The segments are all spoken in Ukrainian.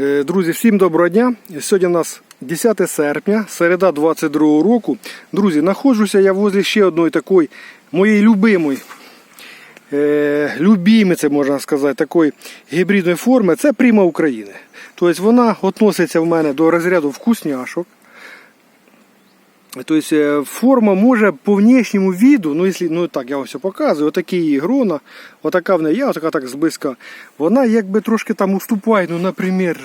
Е, Друзі, всім доброго дня. Сьогодні у нас 10 серпня, середа 22 року. Друзі, знаходжуся я возле ще одної такої моєї любимої, е, любімиці, можна сказати, такої гібридної форми. Це Пріма України. Тобто вона відноситься в мене до розряду вкусняшок. Тобто е, форма може по внешньому виду, ну, якщо, ну так я вам все показую, отакі її грона, отака в неї, я отака так зблизька. Вона якби трошки там уступає, ну, наприклад,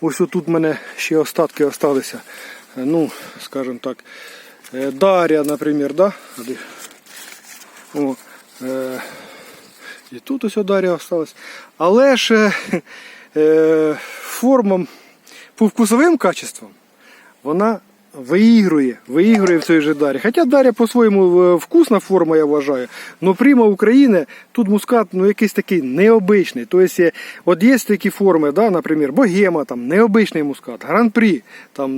ось тут в мене ще остатки осталися. Е, Ну, скажімо так, е, Дар'я, наприклад, да? Е, і тут ось Дар'я осталась. Але ж е, е, форма по вкусовим качествам вона виігрує, виігрує в цій же Дарі. Хоча Дар'я по-своєму е, вкусна форма, я вважаю. Но Прима України тут мускат ну, якийсь такий необичний. Тобто, от є такі форми, да, наприклад, Богема, там, необичний мускат, Гран-прі, там,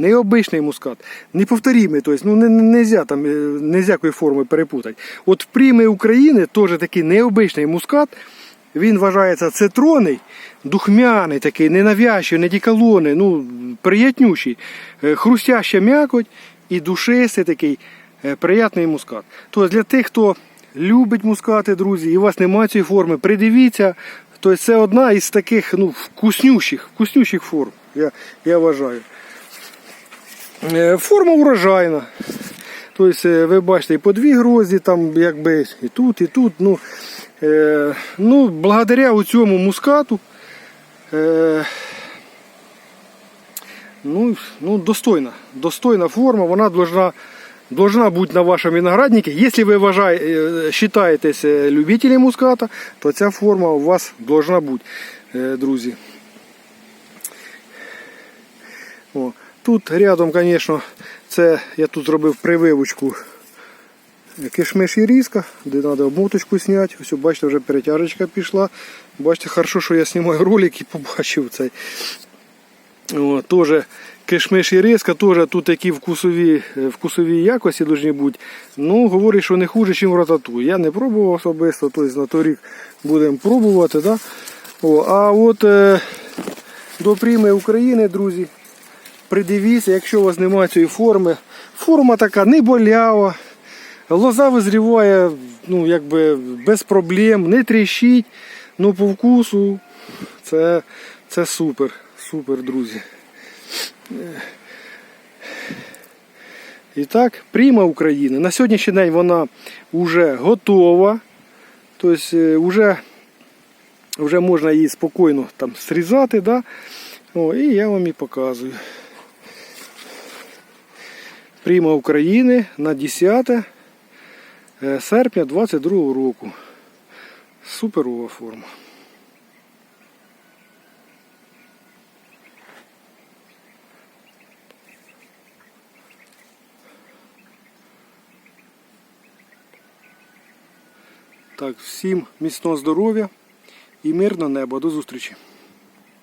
необичний мускат, неповторимий, тобто, ну, не, не, нельзя, там, е, нельзя якої форми перепутати. От в Прими України теж такий необичний мускат, він вважається цитронний, духмяний такий, ненавязчивий, не діколони, ну, приятнющий, Е, хрустяща м'якоть і душистий такий е, приятний мускат. Тобто для тих, хто любить мускати, друзі, і у вас немає цієї форми, придивіться. Тобто це одна із таких ну, вкуснющих, вкуснющих форм, я, я вважаю. Е, Форма урожайна. Тобто, е, ви бачите, і по дві грозді, там якби і тут, і тут. Ну, е, ну, благодаря цьому мускату. Е, ну, ну, достойна. Достойна форма, вона должна, должна бути на вашому винограднику. Якщо ви вважає, е, вважаєтесь е, любителем муската, то ця форма у вас должна бути, друзі. О, тут рядом, звісно, це я тут зробив прививочку кишмиш і різка, де треба обмоточку зняти. Ось, бачите, вже перетяжечка пішла. Бачите, хорошо, що я знімаю ролик і побачив цей. Теж кишмиш і різка, теж тут такі вкусові, е, вкусові якості повинні бути. Ну, говорить, що не хуже, ніж в ратату. Я не пробував особисто, тобто на той рік будемо пробувати. Да? О, а от е, до прийми України, друзі, придивіться, якщо у вас немає цієї форми. Форма така не болява. Лоза визріває ну, якби без проблем, не тріщить. Ну, по вкусу це, це супер, супер, друзі. І так, пріма України. На сьогоднішній день вона вже готова. Тобто вже, вже можна її спокійно там срізати. Да? О, і я вам і показую. Пріма України на 10 е, серпня 22 року. Суперова форма. Так, всім міцного здоров'я і мирного неба. До зустрічі.